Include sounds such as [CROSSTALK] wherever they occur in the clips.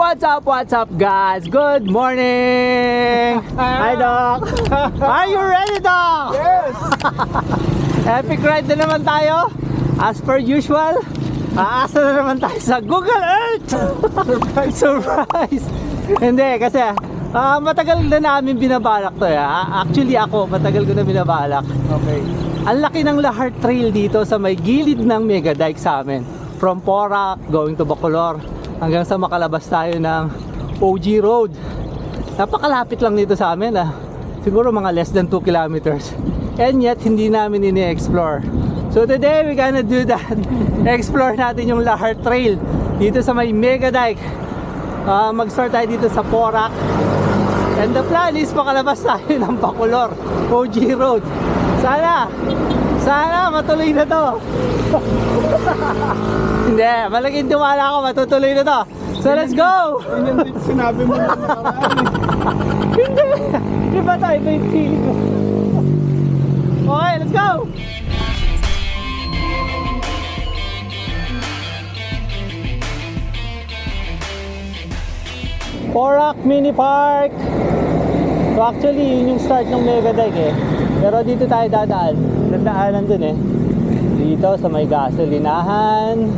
What's up, what's up guys? Good morning! Hi Doc! Are you ready Doc? Yes! [LAUGHS] Epic ride na naman tayo. As per usual, aasa na naman tayo sa Google Earth! Surprise! [LAUGHS] Surprise! Hindi, kasi ah, matagal na namin binabalak to. Eh. Ah, Actually ako, matagal ko na binabalak. Okay. Ang laki ng Lahar Trail dito sa may gilid ng Mega Dike sa amin. From Porac, going to Bacolor, hanggang sa makalabas tayo ng OG Road. Napakalapit lang dito sa amin ah. Siguro mga less than 2 kilometers. And yet, hindi namin ini-explore. So today, we're gonna do that. [LAUGHS] Explore natin yung Lahar Trail dito sa may Mega Dike. Ah, mag-start tayo dito sa Porac. And the plan is makalabas tayo ng Bacolor, OG Road. Sana, sana matuloy na to. [LAUGHS] [LAUGHS] Hindi, malaking tiwala ako matutuloy na to. So let's go! Yun yung sinabi mo na [LAUGHS] nakaraan. Hindi! Di ba tayo? Yung feeling. Okay, let's go! Porac Mini Park! So actually, yun yung start ng Mega Dike eh. Pero dito tayo dadaan. Dadaanan dun eh. Dito sa may gasolinahan.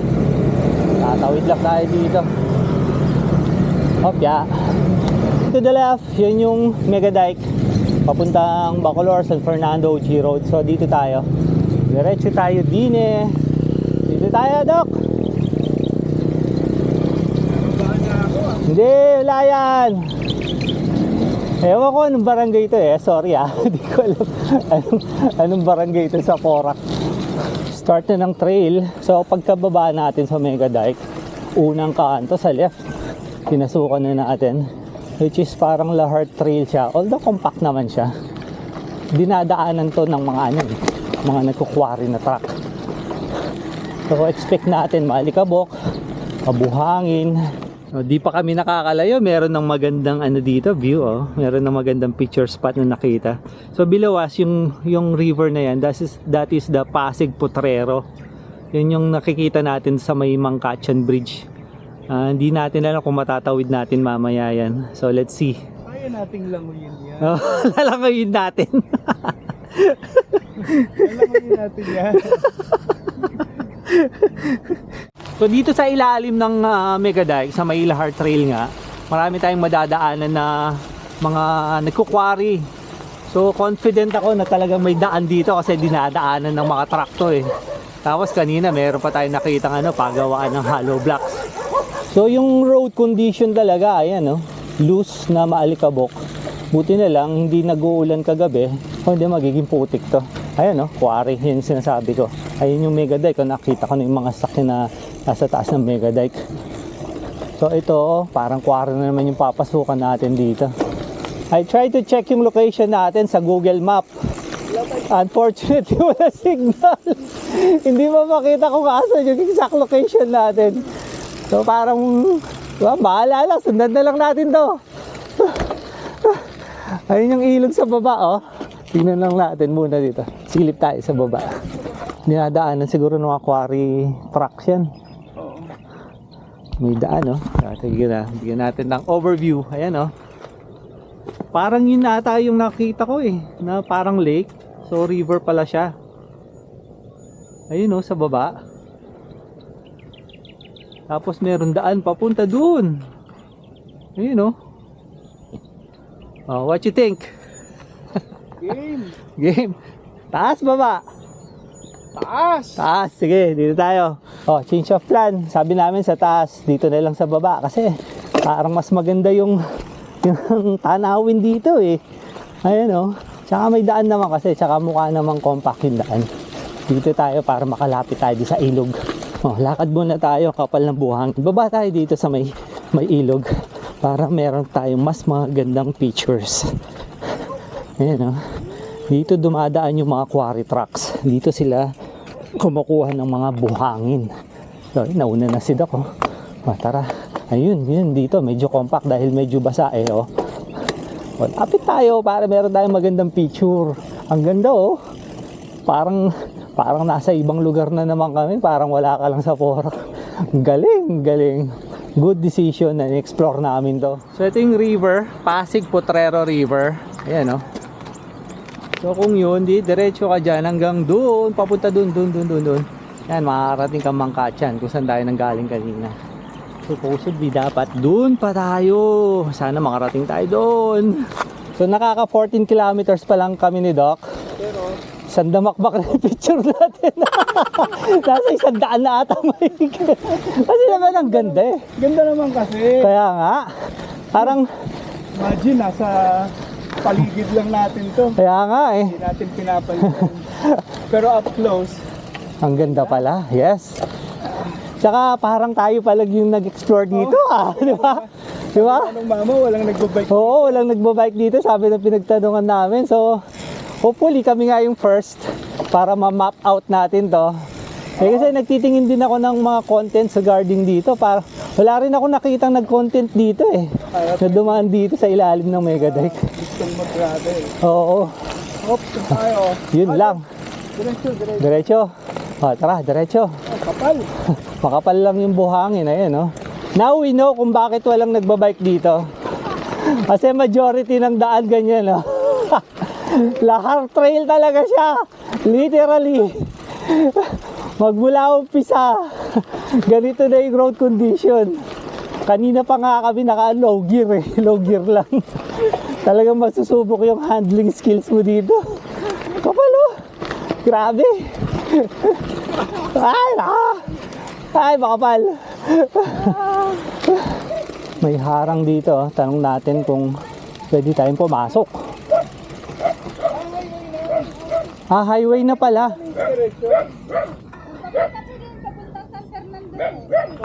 Tatawid lang tayo dito. Opya. To the left, yun yung Mega Dike. Papuntang Bacolor, San Fernando, G Road. So dito tayo. Diretso tayo din eh. Dito tayo, ah. Hindi, wala yan. Ewan ko anong barangay ito eh. Sorry ah. [LAUGHS] Hindi ko alam anong, anong barangay ito sa Porac. Start na ng trail. So pagkababa natin sa Mega Dike, unang kanto sa left. Pinasukan na natin. Which is parang Lahar Trail siya. Although compact naman siya. Dinadaanan to ng mga ano, mga nagkukwari na truck. So expect natin malikabok, kabuhangin, Oh, di pa kami nakakalayo, meron ng magandang ano dito, view oh. Meron ng magandang picture spot na nakita. So below us yung yung river na yan, that is that is the Pasig Potrero. Yun yung nakikita natin sa may Mangkachan Bridge. Ah, hindi natin alam kung matatawid natin mamaya yan. So let's see. Kaya nating languyin yan. [LAUGHS] Oh, lalangoyin natin. Languyin natin yan. [LAUGHS] So dito sa ilalim ng ah, Mega Dike sa may Lahar Trail nga, marami tayong madadaanan na mga nagkukwari. So confident ako na talagang may daan dito kasi dinadaanan ng mga truck eh. Tapos kanina meron pa tayong nakita ano, pagawaan ng hollow blocks. So yung road condition talaga, ayan no, loose na maalikabok. Buti na lang hindi nag-uulan kagabi, hindi magiging putik to. Ayan no, quarry, yun sinasabi ko. Ayun yung mega kung nakita ko na yung mga sakyan na nasa taas ng mega dike. So ito, oh, parang quarry na naman yung papasukan natin dito. I try to check yung location natin sa Google Map. Unfortunately, [LAUGHS] wala signal. [LAUGHS] Hindi mo makita kung asan yung exact location natin. So parang, diba, bahala lang, sundan na lang natin to. [LAUGHS] Ayun yung ilog sa baba, oh. Tingnan lang natin muna dito. Silip tayo sa baba. Dinadaanan siguro ng mga quarry trucks yan. May daan, oh. Sige na, bigyan natin ng overview. Ayan, oh. Parang yun ata yung nakita ko eh, na parang lake. So river pala siya. Ayun, oh, sa baba. Tapos meron daan papunta dun. Ayun, oh. Oh, what you think? Game. [LAUGHS] Game. Taas baba. Taas. Taas, sige, dito tayo. Oh, change of plan. Sabi namin sa taas, dito na lang sa baba kasi parang mas maganda yung [LAUGHS] yung tanawin dito eh. Ayun oh. Tsaka may daan naman kasi, tsaka mukha namang compact yung daan. Dito tayo para makalapit tayo sa ilog. Oh, lakad muna tayo kapal ng buhangin. Baba tayo dito sa may may ilog para meron tayong mas magandang pictures. Ayan oh. Dito dumadaan yung mga quarry trucks. Dito sila kumukuha ng mga buhangin. So, nauna na si Doc. Oh. Ah, tara. Ayun, yun dito. Medyo compact dahil medyo basa eh. Oh. Oh, lapit tayo para meron tayong magandang picture. Ang ganda oh. Parang parang nasa ibang lugar na naman kami. Parang wala ka lang sa Porac. Galing, galing. good decision na explore namin to. So ito yung river, Pasig Potrero River. Ayan oh. So kung yun, di diretso ka dyan hanggang doon, papunta doon, doon, doon, doon, doon. Yan, makakarating ka Mangkatyan kung saan tayo nanggaling kanina. Supposedly dapat doon pa tayo. Sana makarating tayo doon. So nakaka 14 kilometers pa lang kami ni Doc. Pero, Isang damakbak na picture natin. [LAUGHS] Nasa isang daan na ata may Kasi naman ang ganda eh. ganda naman kasi. Kaya nga, parang, Imagine, nasa paligid lang natin to. kaya nga eh. Hindi natin pinapalitan. [LAUGHS] Pero up close, Ang ganda pala, yes. Tsaka parang tayo palag yung nag-explore dito ah, [LAUGHS] di ba? Di ba? anong mama, walang nagbabike. Oo, walang nagbabike dito, sabi ng pinagtanungan namin. So, hopefully kami nga yung first para ma-map out natin to. Eh, kasi nagtitingin din ako ng mga contents regarding dito. Para, wala rin ako nakitang nag-content dito eh. Na dumaan dito sa ilalim ng Megadike. Gustong mag-travel. Oo, Hop, tayo? yun lang. Diretso, diretso. Diretso. O, tara, diretso. Oh, kapal. [LAUGHS] Makapal lang yung buhangin, ayun, no? Now we know kung bakit walang nagbabike dito. Kasi majority ng daan ganyan, no? [LAUGHS] Lahar trail talaga siya. Literally. [LAUGHS] Magmula umpisa. Ganito na yung road condition. Kanina pa nga kami naka low gear eh. Low gear lang. Talagang masusubok yung handling skills mo dito. Kapal oh. Grabe. Ay, naka. Ay, makapal. May harang dito. oh. Tanong natin kung pwede tayong pumasok. Ah, highway na pala.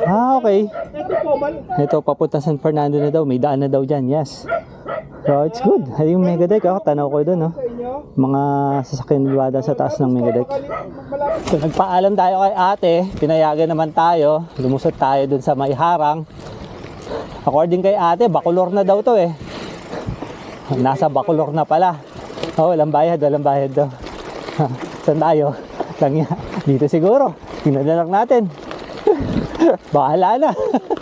Ah, okay. Ito, papunta San Fernando na daw. May daan na daw dyan. Yes. So, it's good. Yung mega deck, oh, tanaw ko doon, oh. sa inyo. Mga sasakyan lumada sa taas ng mega So, nagpaalam tayo kay ate, pinayagan naman tayo, lumusot tayo dun sa may harang. According kay ate, Bacolor na daw to eh. Nasa Bacolor na pala. Oh, walang bayad, walang bayad daw. [LAUGHS] Saan tayo? Lang yan. Dito siguro. Tingnan natin. [LAUGHS] Bahala na. [LAUGHS]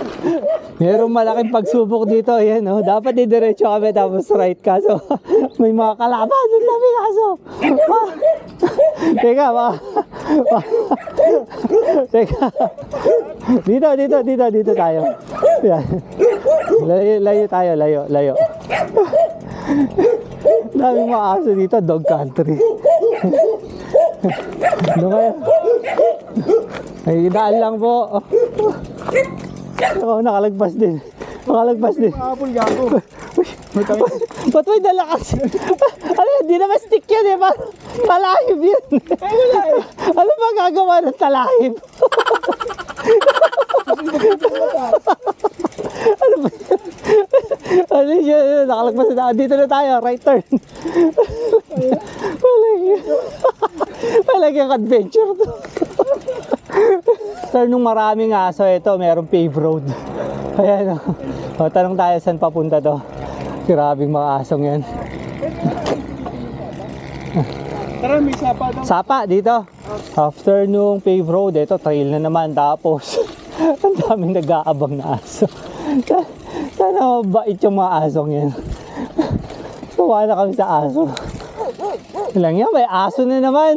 Merong malaking pagsubok dito. Yan, oh. Dapat didiretso kami tapos right ka. So, [LAUGHS] may mga kalaban. Ang dami kaso. [LAUGHS] Teka, ba? [LAUGHS] Teka. Dito, dito, dito, dito tayo. Yan. Layo, layo tayo, layo, layo. Daming mga aso dito, dog country. Doon kayo. Ay, daan lang po. Ako, nakalagpas din. Nakalagpas din. Apple gago. Ba't may dala kasi? ano yun, di naman stick yan eh. Parang talahib yun. ano ba gagawa ng talahib? ano ba yun? ano yun? Nakalagpas na. Dito na tayo. Right turn. Walang Walang adventure to. Sir, nung maraming aso ito, merong pave road. [LAUGHS] Ayan o. O, tanong tayo saan papunta to. Grabing mga asong yan. Tara, may sapa daw. Sapa dito. After nung pave road, ito trail na naman. Tapos, [LAUGHS] ang daming nag-aabang na aso. Sa- [LAUGHS] Sana mabait yung mga asong yan. Sawa na kami sa aso. Lang yan, may aso na naman.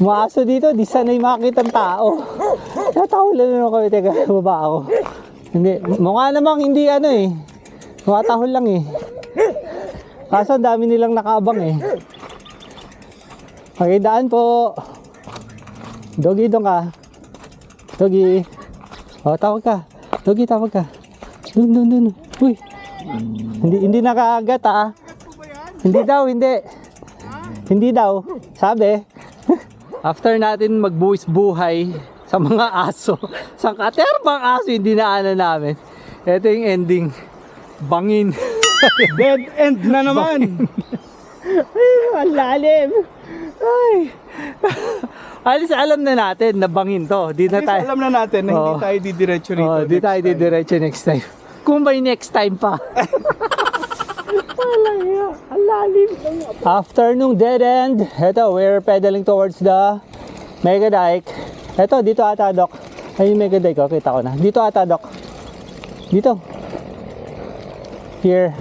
Mga aso dito, di sanay makakita ng tao. Natahol na naman kami. Teka, baba ako. Hindi, mukha namang hindi ano eh. Mukha tahol lang eh. Kaso ang dami nilang nakaabang eh. Okay, daan po. Doggy, doon ka. Doggy. O, tawag ka. Doggy, tawag ka. Doon, doon, doon. Uy. Hindi, hindi nakaagat ah. Hindi daw, hindi. Hindi daw. Sabi. After natin magbuwis buhay sa mga aso, [LAUGHS] sa katerbang aso yung dinaanan namin. Ito yung ending. Bangin. [LAUGHS] Dead end na naman. [LAUGHS] Ay, ang lalim. Ay. Alis alam na natin na bangin to. Di na tayo. alam na natin na hindi Oo. tayo didiretso rito. Oh, di tayo didiretso next time. Kung may next time pa. After nung dead end, eto, we're pedaling towards the Mega Dike. Eto, dito ata, Doc. Ay, yung mega dike ko, kita ko na. Dito ata, Doc. Dito. Here.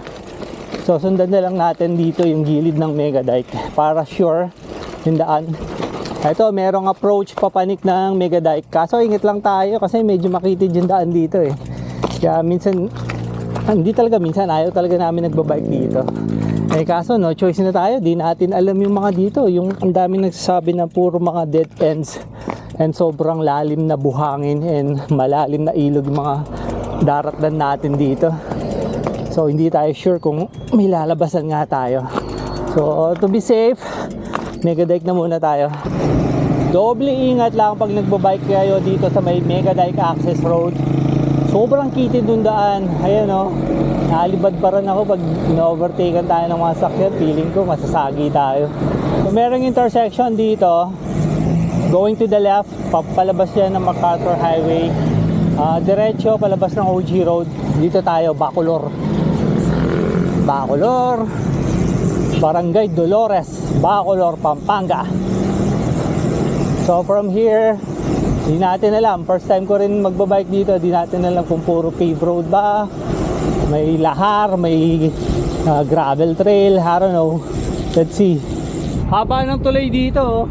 So, sundan na lang natin dito yung gilid ng mega dike para sure yung daan. Ito, merong approach papanik ng mega dike. Kaso, ingat lang tayo kasi medyo makitid yung daan dito eh. Kaya minsan, hindi talaga minsan, ayaw talaga namin nagbabike dito. Eh kaso no choice na tayo, di natin alam yung mga dito, yung ang daming nagsasabi na puro mga dead ends and sobrang lalim na buhangin and malalim na ilog mga daratnan natin dito. So hindi tayo sure kung may lalabasan nga tayo. So to be safe, mega dike na muna tayo. Doble ingat lang pag nagbabike kayo dito sa may Mega Dike Access Road. Sobrang kitid nung daan. Ayan o. Nalibad pa rin ako pag na-overtaken tayo ng mga sakyan. Feeling ko masasagi tayo. So merong intersection dito. Going to the left, papalabas yan ng MacArthur Highway. Ah, diretso, palabas ng OG Road. Dito tayo, Bacolor. Bacolor. Barangay Dolores, Bacolor, Pampanga. So from here, di natin alam. First time ko rin magbabike dito, di natin alam kung puro paved road ba. May lahar, may uh, gravel trail, I don't know. Let's see. Haba ng tulay dito. oh.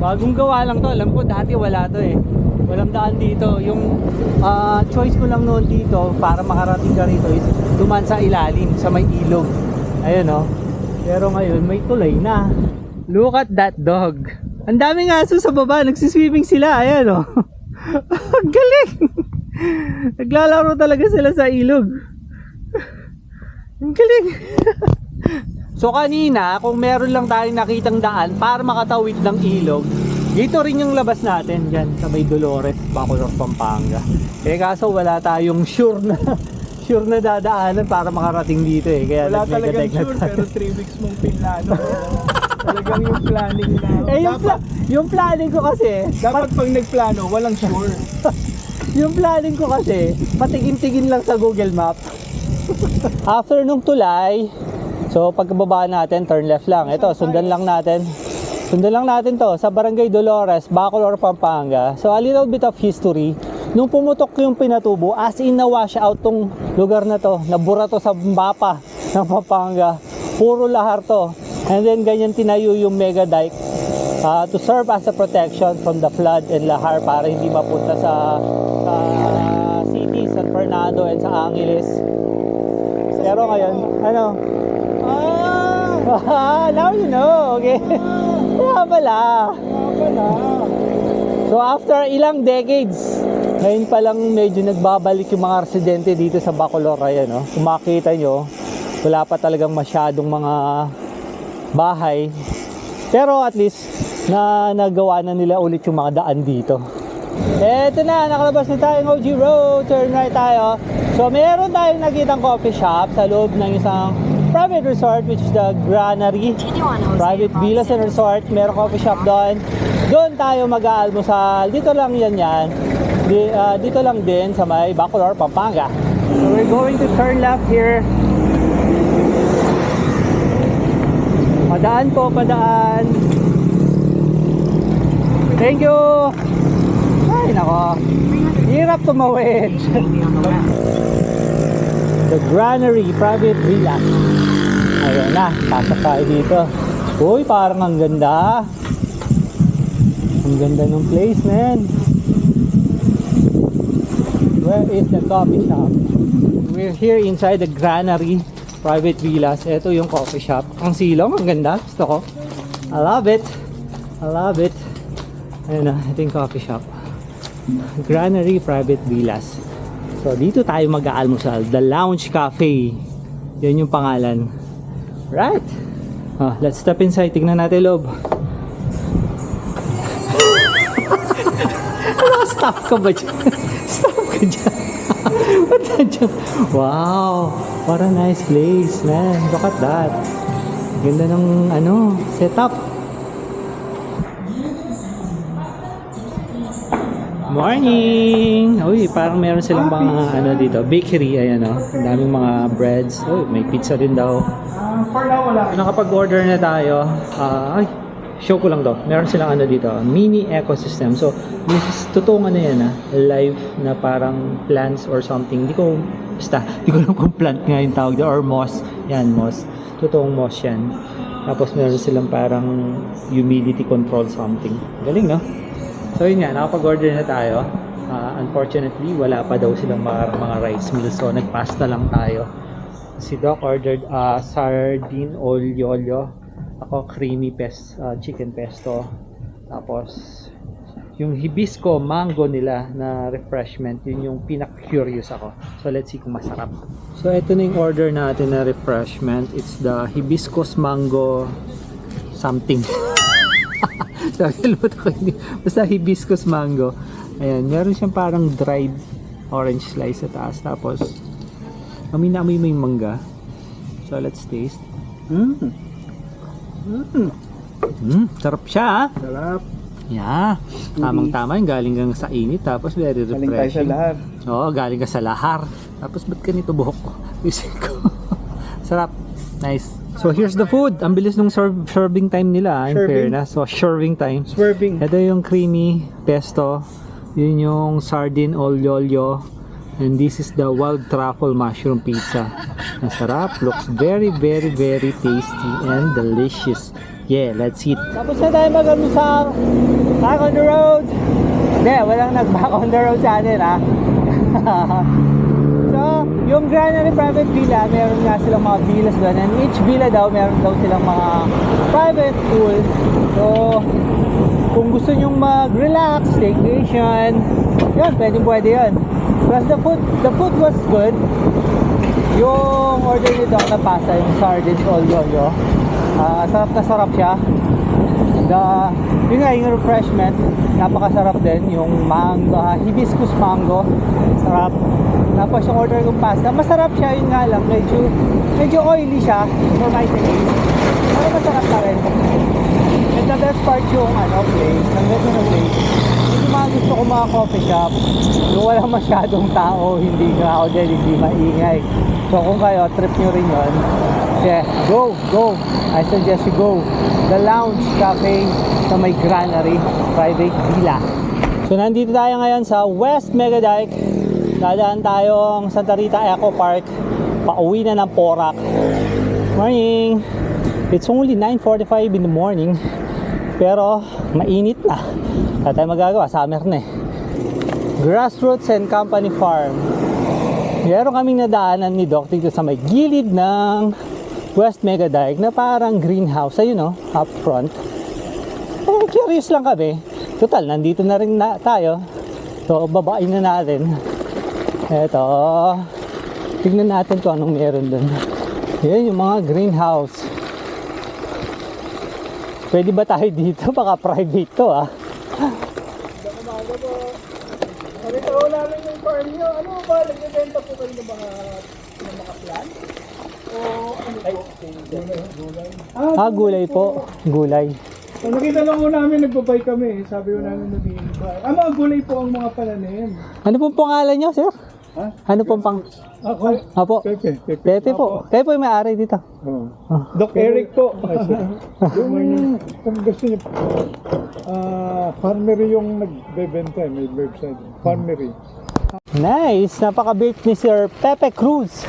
Bagong gawa lang to. Alam ko dati wala to eh. Walang daan dito. Yung ah, choice ko lang noon dito para makarating ka rito is duman sa ilalim, sa may ilog. Ayun oh. Pero ngayon may tulay na. Look at that dog. Ang daming aso sa baba, nagsiswimming sila. Ayan oh. [LAUGHS] Ang galing. Naglalaro talaga sila sa ilog. Ang galing. [LAUGHS] so kanina, kung meron lang tayong nakitang daan para makatawid ng ilog, dito rin yung labas natin dyan sa may Dolores, Bacolor, Pampanga. Eh kaso wala tayong sure na [LAUGHS] sure na dadaanan para makarating dito eh. Kaya Wala talagang sure, pero 3 weeks mong pinlano. Talagang yung planning na. [LAUGHS] Eh yung, dapat, pla- yung planning ko kasi, dapat pag nagplano, walang sure. [LAUGHS] Yung planning ko kasi, patigin-tigin lang sa Google Map. [LAUGHS] After nung tulay, so pagkababa natin, turn left lang. Ito, sundan lang natin. Sundan lang natin to sa Barangay Dolores, Bacolor, Pampanga. So a little bit of history. Nung pumutok yung pinatubo, as in na-wash out tong lugar na to. Nabura to sa mapa ng Pampanga. Puro lahar to. And then ganyan tinayo yung mega dike uh, to serve as a protection from the flood and lahar para hindi mapunta sa, sa city, San Fernando and sa Angeles. Pero ngayon, ano? Ah! [LAUGHS] now you know, okay? [LAUGHS] Kaya pala. Wala. So after ilang decades, ngayon pa lang medyo nagbabalik yung mga residente dito sa Bacolor. Ayan, no? Kung makita nyo, wala pa talagang masyadong mga bahay. Pero at least, na nagawa na nila ulit yung mga daan dito. Eto na, nakalabas na tayong OG Road. Turn right tayo. So meron tayong nakitang coffee shop sa loob ng isang private resort which is the Granary. Private Villas and Resort. Meron coffee shop doon. Doon tayo mag-aalmusal. Dito lang yan yan. Di, ah, dito lang din sa may Bacolor, Pampanga. So we're going to turn left here. Padaan po, padaan. Thank you! Ay, nako. Hirap tumawid. The Granary Private Villa. Ayun na, pasok tayo dito. Uy, parang ang ganda. Ang ganda ng place, man. Where is the coffee shop? We're here inside the Granary Private Villas. Ito yung coffee shop. Ang silong, ang ganda. Gusto ko. I love it. I love it. Ayun na, ito yung coffee shop. Granary Private Villas. So, dito tayo mag-aalmusal. The Lounge Cafe. Yan yung pangalan. Right. Oh, let's step inside. Tignan natin loob. [LAUGHS] stop ka ba dyan? [LAUGHS] stop ka dyan. Ba't nandiyan? Wow. What a nice place, man. Look at that. Ganda ng ano, setup. Morning! Uy, parang meron silang mga ano dito, bakery, ayan o. Ang daming mga breads. Uy, may pizza din daw. Ah, for now, wala. Nakapag-order na tayo. Ah, ay, show ko lang to. Meron silang ano dito, mini ecosystem. So, this is totoong ano yan ah, live na parang plants or something. Hindi ko, basta, [LAUGHS] hindi ko alam kung plant nga yung tawag doon or moss. Yan, moss. Totoong moss yan. Tapos meron silang parang humidity control something. Galing, no? So, yun nga, nakapag-order na tayo. Ah, unfortunately, wala pa daw silang mga, mga rice meal. So, nagpasta lang tayo. Si Doc ordered ah, sardine olio Ako creamy pes, ah, chicken pesto. Tapos yung hibisco mango nila na refreshment, yun yung pinaka-curious ako. So let's see kung masarap. So ito na yung order natin na refreshment. It's the hibiscus mango something. [LAUGHS] Sabi ko. Basta hibiscus mango. Ayan, meron siyang parang dried orange slice sa taas. Tapos Amoy na mo yung mangga. So, let's taste. Mm. Mm. Mm, sarap siya ah. Sarap. Yeah. Tamang tama yung galing kang sa init tapos very Galing tayo sa refreshing. lahat. Oo, galing ka sa lahar. Tapos ba't ganito buhok ko? [LAUGHS] Isip ko. sarap. Nice. So here's the food. Ang bilis nung serve, serving time nila, ah, in Serving. fairness. So serving time. Swerving. Ito yung creamy pesto. Yun yung sardine olio And this is the wild truffle mushroom pizza. Ang sarap. Looks very, very, very tasty and delicious. Yeah, let's eat. Tapos na tayo mag-almusal. Back on the road. Hindi, walang nag-back on the road sa atin, ha? so, yung Granary Private Villa, meron nga silang mga villas doon. And each villa daw, meron daw silang mga private pool. So, kung gusto nyong mag-relax, staycation, yun, pwede pwede yun. Plus the food, the food was good. Yung order ni na pasta, yung sardines olio-olio, ah sarap na sarap siya. The, yun nga, yung refreshment, napakasarap din. Yung mango, ah, hibiscus mango, sarap. Tapos yung order kong pasta, masarap siya, yun nga lang, medyo, medyo oily siya for my taste. Pero masarap pa rin. And the best part yung ano, place, ang ganda ng place. Gusto ko mga coffee shop, yung wala masyadong tao, hindi crowded, hindi maingay. So kung kayo, trip nyo rin yun, yeah, go, go. I suggest you go. The Lounge Cafe sa may Granary Private Villa. So nandito tayo ngayon sa West Megadike. Dadaan tayong Santa Rita Eco Park. Pauwi na ng Porac. Morning! It's only 9.45 in the morning. Pero mainit na. Wala tayong magagawa. Summer na eh. Grassroots and Company Farm. Meron kaming nadaanan ni Doc dito sa may gilid ng West Megadike na parang greenhouse. Ayun no, up front. Eh, curious lang kami. Total, nandito na rin na tayo. So, babain na natin. Eto. Tignan natin kung anong meron dun. Yan yung mga greenhouse. Pwede ba tayo dito? [LAUGHS] Baka private to ah. Nakita ko namin yung farm nyo. Ano ba? Nagbibenta po kayo ng mga ng mga plant? O ano po? Gulay. Ah, Ah, gulay po. Gulay. So, nakita lang ko namin, nagbabay kami. Sabi ko namin nagbibay. Ah, mga gulay po ang mga pananim. Ano pong pangalan nyo, sir? Ha? Ano pong pang... Ako? Apo. Pepe. Pepe, Pepe po. Kayo po yung may-ari dito. Oh. Doc Eric po. [LAUGHS] yung, kung gusto niyo, ah, farmery yung nagbebenta, eh, may website. Farmery. Nice! Napaka-bait ni Sir Pepe Cruz.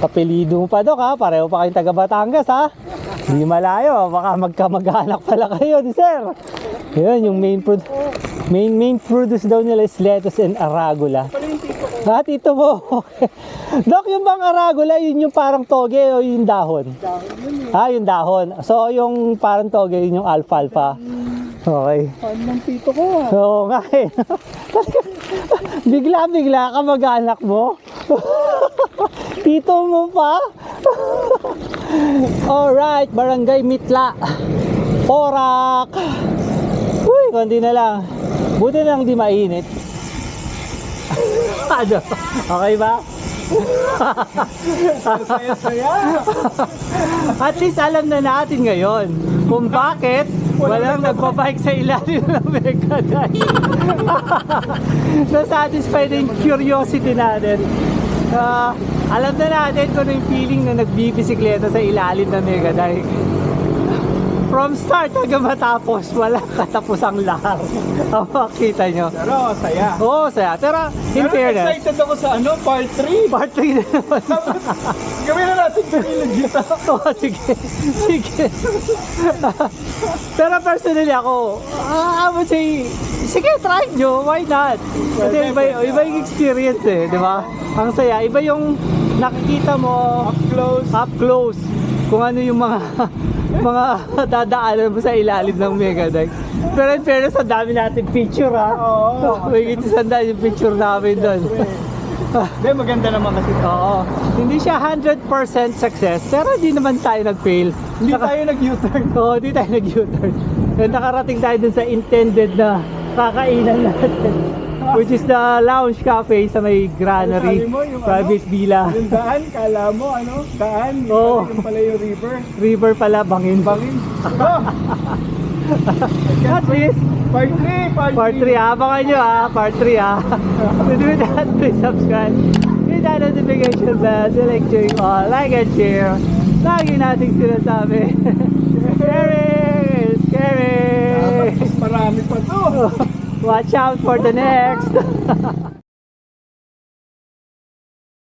Kapilido mo pa, Dok, ha? Pareho pa kayong taga Batangas, ha? Hindi malayo. Baka magkamag-anak pala kayo ni Sir. Yun, yung main food. Main main produce daw nila is lettuce and arugula. Ha, tito mo. [LAUGHS] Dok, yung bang arugula, yun yung parang toge o yung dahon? Ah, yung dahon. So, yung parang toge, yun yung alfalfa. Okay. Fan ng tito ko ah. Oo nga eh. [LAUGHS] Bigla-bigla ka mag-anak mo. [LAUGHS] Tito mo pa. Alright, Barangay Mitla. Porak. Uy, konti na lang. Buti na lang di mainit. Ano? Okay ba? At least alam na natin ngayon kung bakit walang nagpabike sa ilalim ng Megadite. [LAUGHS] Na-satisfy na yung curiosity natin. Ah, alam na natin kung ano yung feeling na nagbibisikleta sa ilalim ng Megadite. From start hanggang matapos, wala katapusang lahar. Ang [LAUGHS] makita nyo. Pero, saya. Oo, saya. Pero, in Pero fairness, excited ako sa ano, part 3. part 3 na naman. [LAUGHS] Gawin na natin pinilog yun. [LAUGHS] Oo, sige. Sige. Pero personally ako, ah, I would say, sige, try nyo. Why not? Kasi iba, iba yung experience eh, di ba? Ang saya. Iba yung nakikita mo Up close. up close kung ano yung mga mga [LAUGHS] dadaanan mo sa ilalim ng mega deck. Pero in fairness, ang dami natin picture ha. Oo. [LAUGHS] May kitisanda yung picture namin doon. [LAUGHS] Hindi, maganda naman kasi. Oo. Hindi siya 100% success, pero hindi naman tayo nag-fail. Hindi Naka- tayo nag-U-turn. Oo, hindi tayo nag-U-turn. And nakarating tayo dun sa intended na kakainan natin. Which is the lounge cafe sa may granary. Mo, yung Private villa. Yung daan, kala mo, ano, daan, Oo. pala, yung pala yung river. River pala, bangin. Bangin. [LAUGHS] At least, Part 3, part 3. part 3 ha. Abangan nyo ha. Part 3 ha. So do that, please subscribe. Hit that notification bell. Select you all. Like and share. Lagi nating sinasabi. [LAUGHS] scary! Scary! Dapat mas marami pa to. [LAUGHS] Watch out for the next. [LAUGHS]